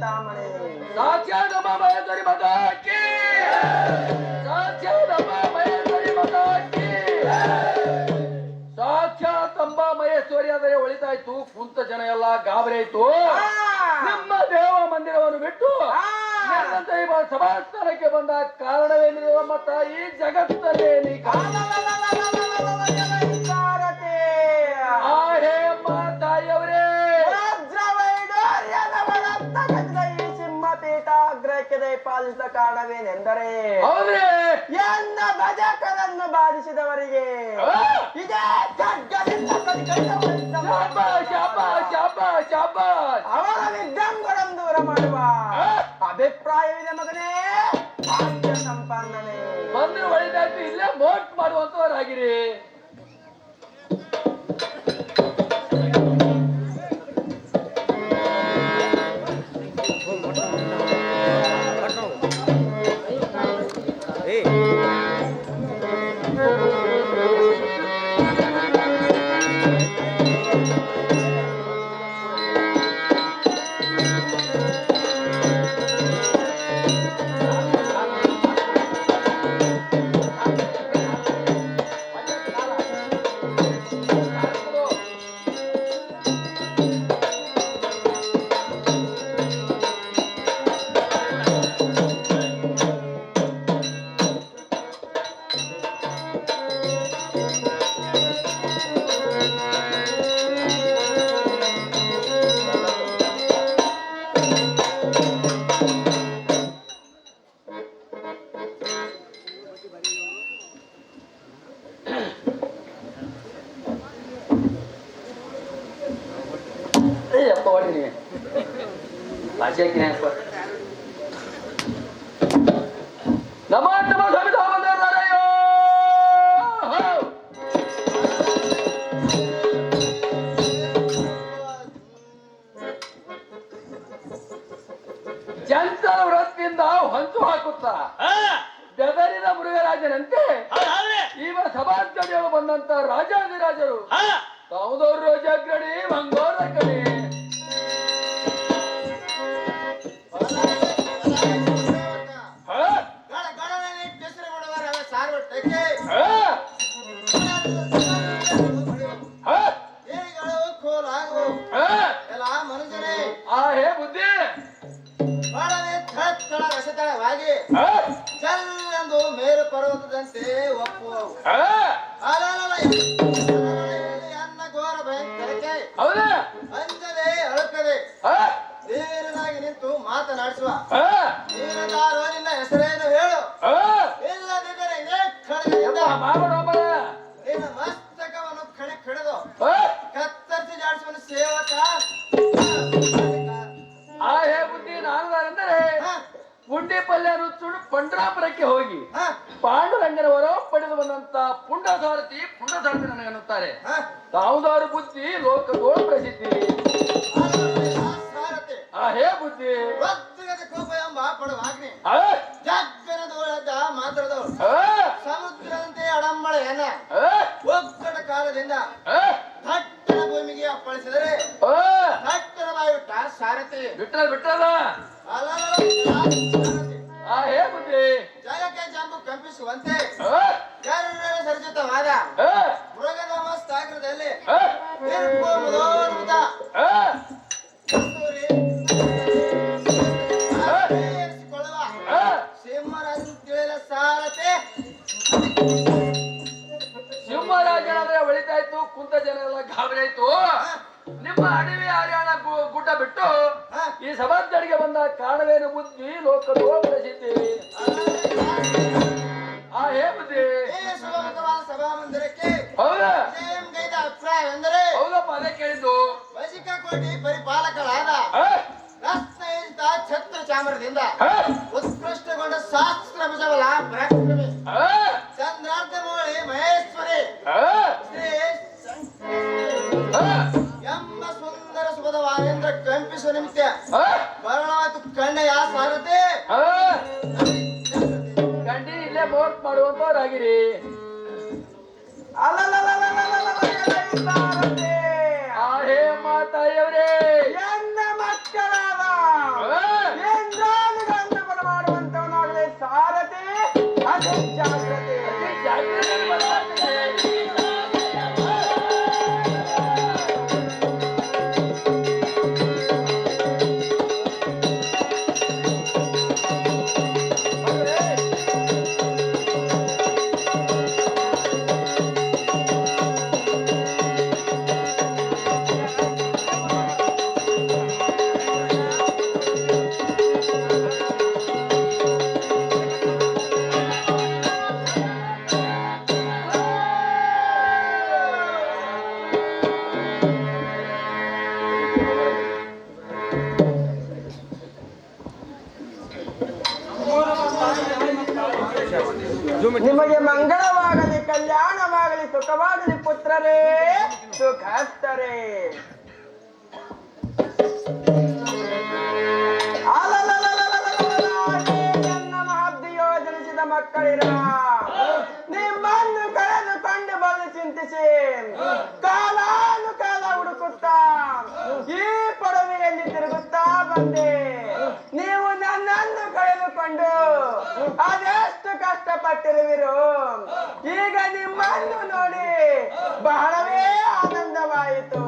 ಚಿಂತಾಮಣಿ ಮಹೇಶ್ವರಿ ಮಗಾಕಿ ಸಾಕ್ಷಾತ್ ಅಮ್ಮ ಮಹೇಶ್ವರಿ ಮಗಾಕಿ ಸಾಕ್ಷಾತ್ ಅಂಬಾ ಮಹೇಶ್ವರಿ ಆದರೆ ಒಳಿತಾಯ್ತು. ಕುಂತ ಜನ ಎಲ್ಲ ಗಾಬರಿ ಆಯ್ತು ನಿಮ್ಮ ದೇವ ಮಂದಿರವನ್ನು ಬಿಟ್ಟು ಸಭಾಸ್ಥಾನಕ್ಕೆ ಬಂದ ಕಾರಣವೇನಿದೆ ಮತ್ತ ಈ ಜಗತ್ತಲ್ಲಿ ನೀ ಸಾರಥಿ ಹೌದ್ರಿ. ಎನ್ನ ಭಜಕರನ್ನು ಬಾಧಿಸಿದವರಿಗೆ? ಇದೇ ಖಡ್ಗದಿಂದ ಅವರ ವಿದ್ಯಂಗಳನ್ನು ದೂರ ಮಾಡುವ? ಅಭಿಪ್ರಾಯವಿದೆ ಮಗನೇ. ಸಂಪಾದನೆ ಬಂದ್ರೆ ಒಳ್ಳೆದಾಯ್ತು ಇಲ್ಲೇ ಮೋಟ್ ಮಾಡುವಂತವರಾಗಿರಿ ಮೃಗರಾಜನಂತೆ ಇವ ಸಭಾಧ್ಯಕ್ಷರು ಬಂದಂತ ರಾಜಾದಿರಾಜರು ತಾವುದವ್ರು ರೋಜಾಗ್ರಡಿ ಮಂಗೋರ ಕಡೆ 만원 한 ಸಿಂಹರಾಜನ ತಿಳಿದ ಸಾರಥಿ. ಸಿಂಹರಾಜನಾದ್ರೆ ಒಳಿತಾಯ್ತು ಕುಂತ ಜನ ಎಲ್ಲ ಗಾಬರಿ ಆಯ್ತು ನಿಮ್ಮ ಅಡವಿ ಹರಿಯಾಣ ಗುಡ್ಡ ಬಿಟ್ಟು ಈ ಸಭಾಧ್ಯರಿಗೆ ಬಂದ ಕಾರಣವೇನು ಬುದ್ಧಿ? ಲೋಕದೋ ಪ್ರಸಿದ್ಧಿ ಆ ಹೇ ಬುದ್ಧಿ? ಅದೇ ಕೇಳಿದ್ದು. ವಶಿಕ ಕೋಟಿ ಪರಿಪಾಲಕಳಾದ ಛತ್ರ ಚಾಮರದಿಂದ ಉತ್ಕೃಷ್ಟಗೊಂಡ ಶಾಸ್ತ್ರ ಭುಜಬಲ ಪರಾಕ್ರಮಿ? ಚಂದ್ರಾರ್ಥ ಮೂಳಿ ಮಹೇಶ್ವರಿ. ಶ್ರೀ? ಎಂಬ ಸುಂದರ ಸುಖದ ವಾರೇಂದ್ರ ಕಂಪಿಸುವ ನಿಮಿತ್ತ ಮರಣವಾತು ಕಣ್ಣ ಯಾ ಸಾರಥಿ ಪಟ್ಟಿರುವಿರು ಈಗ ನಿಮ್ಮನ್ನು ನೋಡಿ ಬಹಳವೇ ಆನಂದವಾಯಿತು.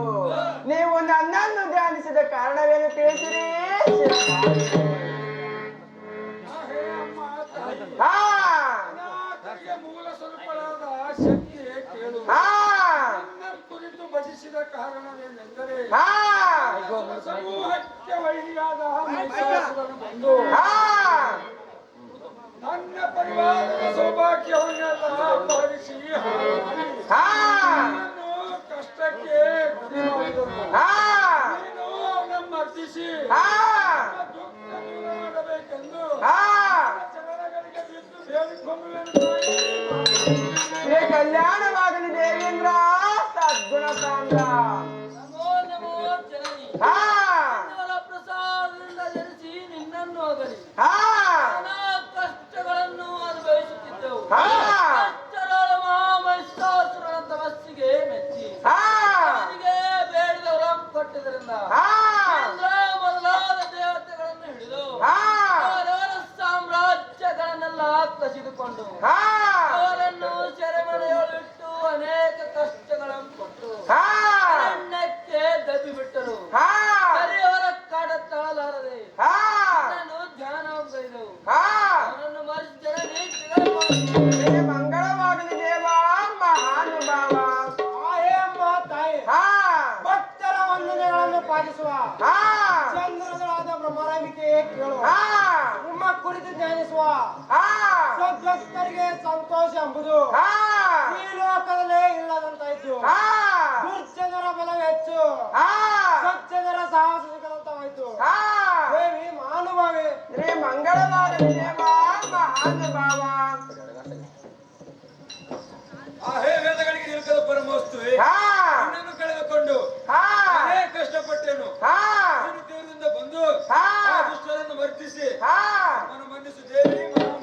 ನೀವು ನನ್ನನ್ನು ಧ್ಯಾನಿಸಿದ ಕಾರಣವೇನು ತಿಳಿಸಿರಿ? ಮೂಲ ಕುರಿತು ಕಾರಣವೇನೆಂದರೆ ಸಮೂಹಕ್ಕೆ দিছি। হ্যাঁ।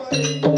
Thank you.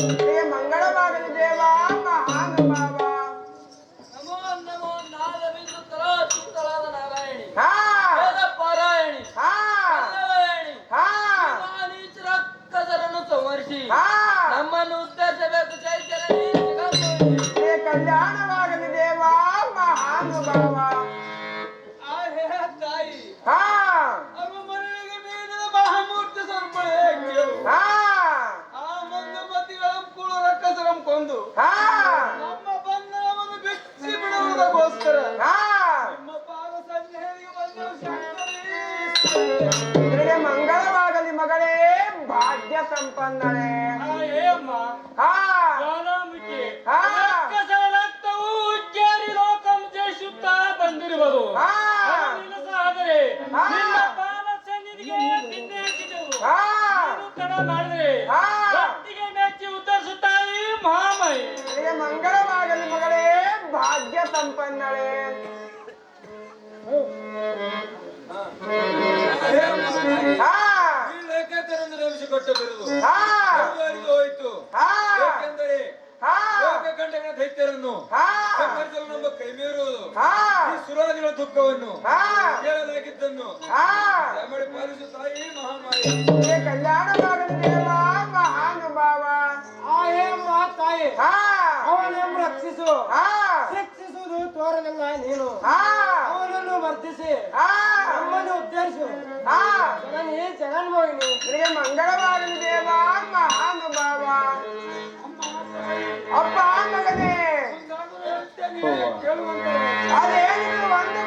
करणारे हाय अम्मा हा ज्वालामुखी हा कसं लागतं उच्चारी लोकम जे शुद्ध बंदिर बदो हा ಸಾದರೆ ನಿಮ್ಮ ಬಾಲ ಸನ್ನಿಧಿಗೆ ಬಿಂದಿಸಿದೆವು ಕಣ ಮಾಡಿದ್ರೆ ಭಕ್ತಿಗೆ ಮೆಚ್ಚಿ ಉತ್ತರಿಸುತ್ತಾಯಿ ಮಹಾಮೈ ನಿನಗೆ ಮಂಗಳವಾಗಲಿ ಮಗಳೇ ಭಾಗ್ಯ ಸಂಪನ್ನಳೆ ಹಾ ದೊಡ್ಡ ಬಿರುದು ಹೋಯಿತು. ಏಕೆಂದರೆ ಲೋಕಖಂಡಗಳ ದೈತ್ಯರನ್ನು ಸಂಹರಿಸಲು ನಮ್ಮ ಕೈಮೇರುವುದು ಈ ಸುರಾದಿಗಳ ದುಃಖವನ್ನು ಹೇಳಲಾಗಿದ್ದನ್ನು ದಯಮಾಡಿ ಪಾಲಿಸು ತಾಯಿ ಮಹಾಮಾಯಿ. ಕಲ್ಯಾಣವಾಗಲಿ ಮಹಾನುಭಾವ. ಆ ಹೇಮ ತಾಯಿ ಅವನೆಂಬ ರಕ್ಷಿಸು. ಶಕ್ತಿ తోరణంగా నేను పౌరులను వర్తిసి అమ్మను ఉద్దేశం జగని జగన్మోహిని. శ్రీ మంగళవారం దేవా మహానుభావ. అప్ప మగదే అదే వంద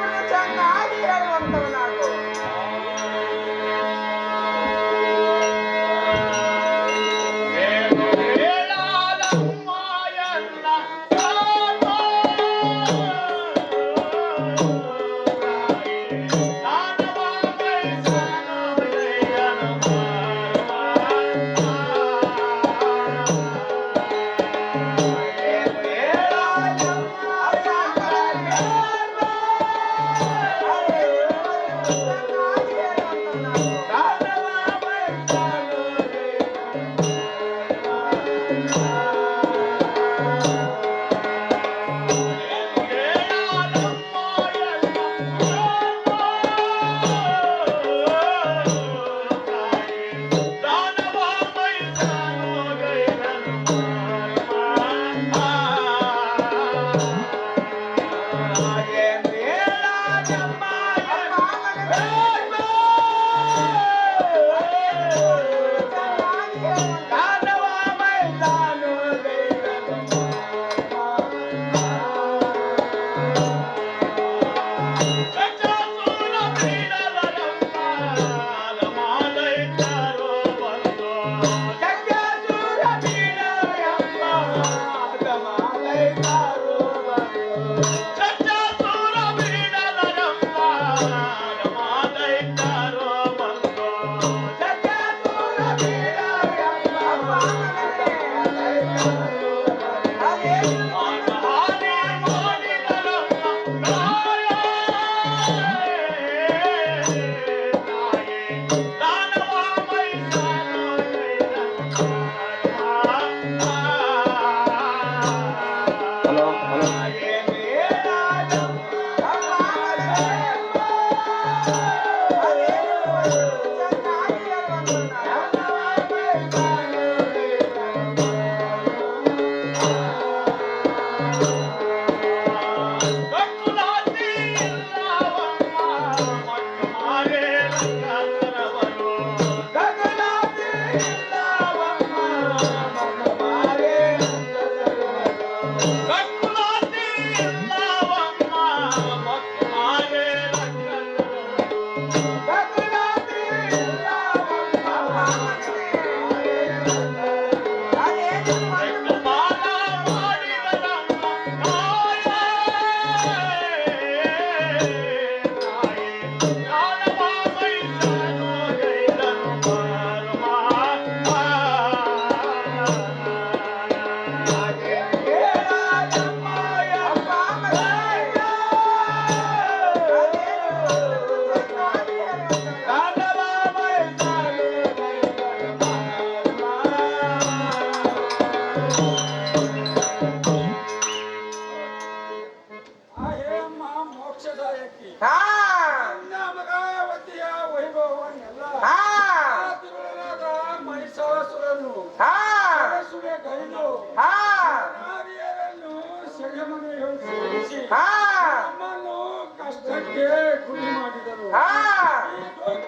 হ্যাঁ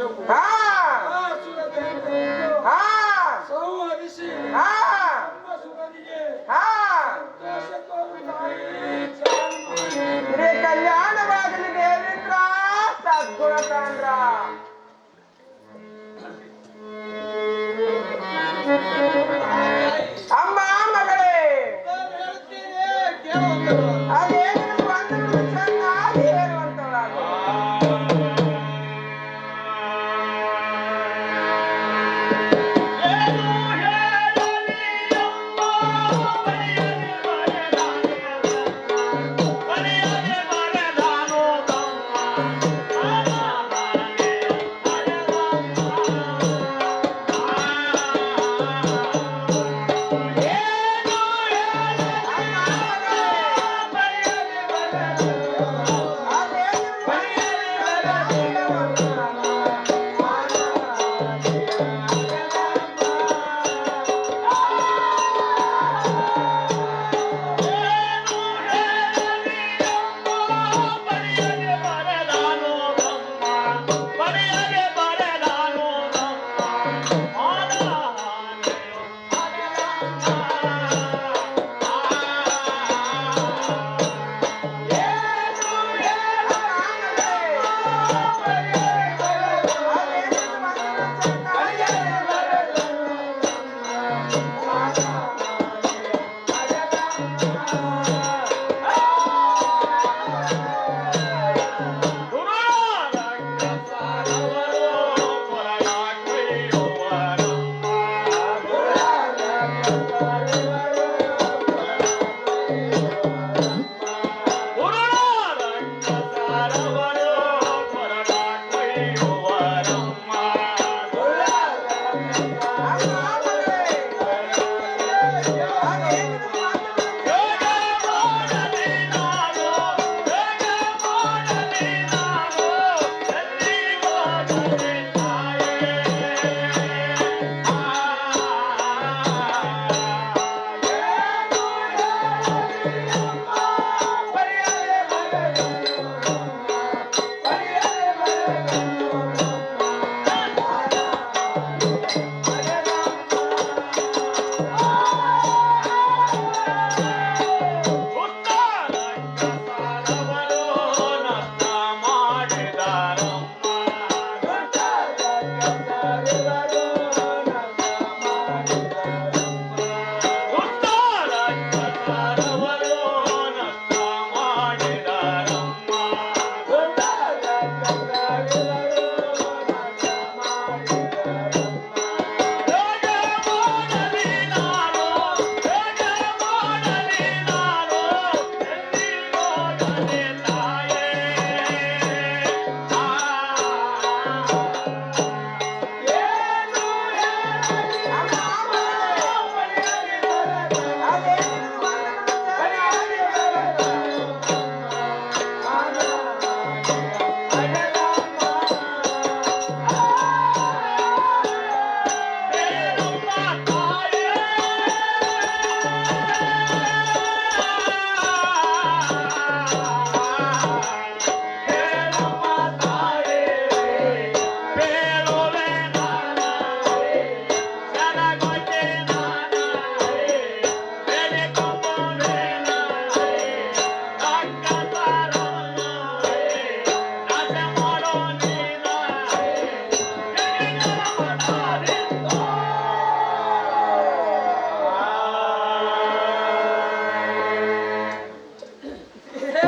Ah!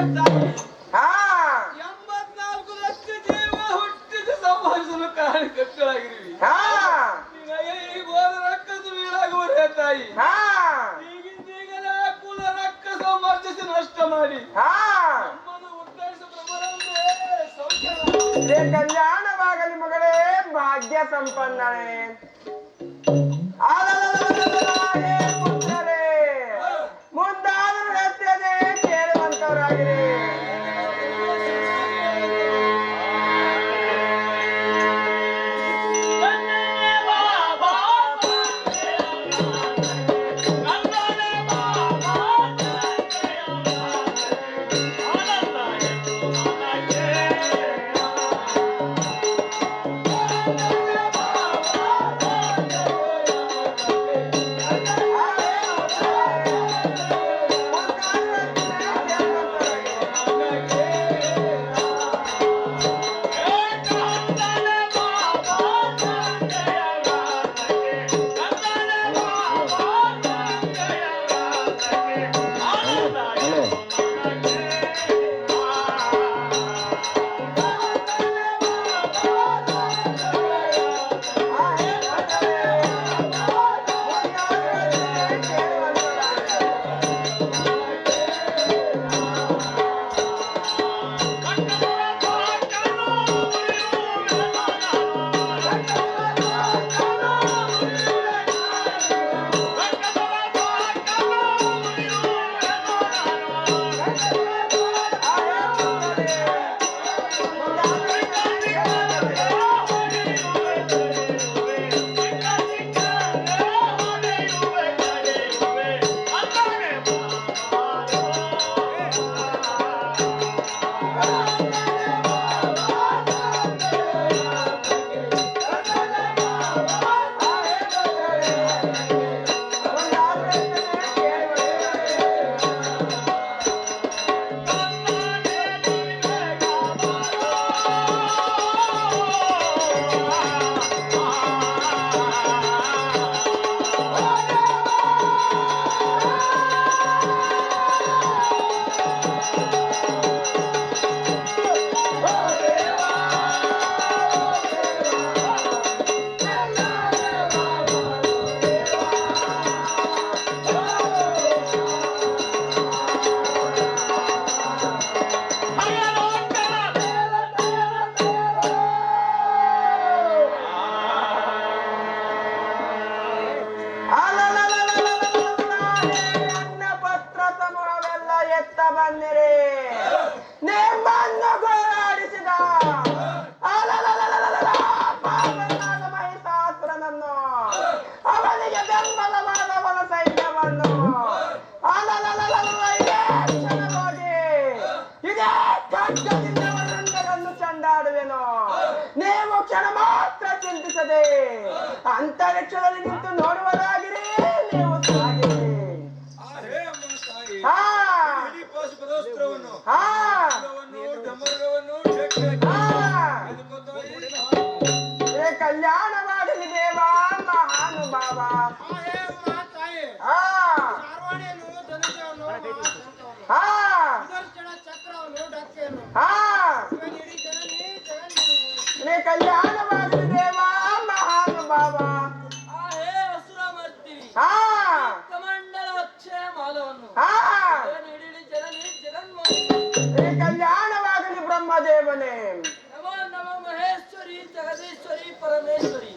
Exatamente. ಅಂತರಿಕ್ಷದಲ್ಲಿ ನಿಂತು ನೋಡುವುದಾಗಿರಿ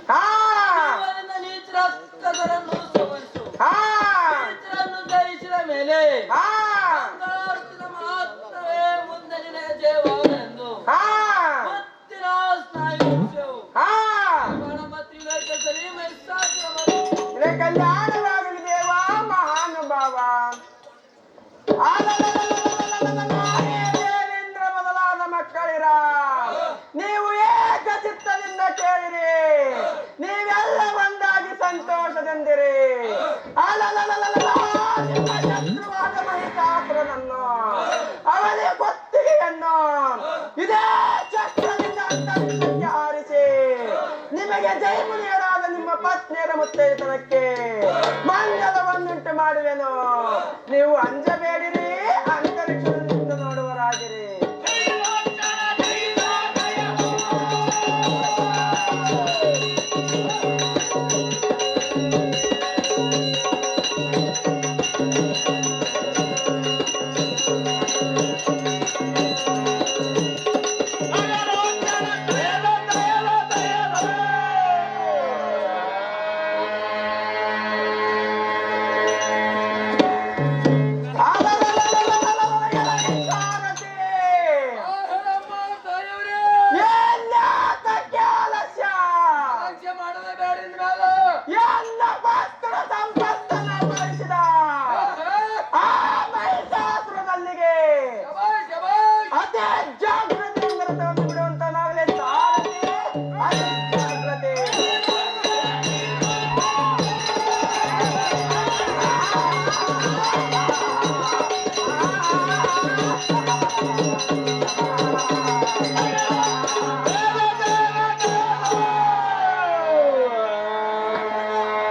हा. edenlere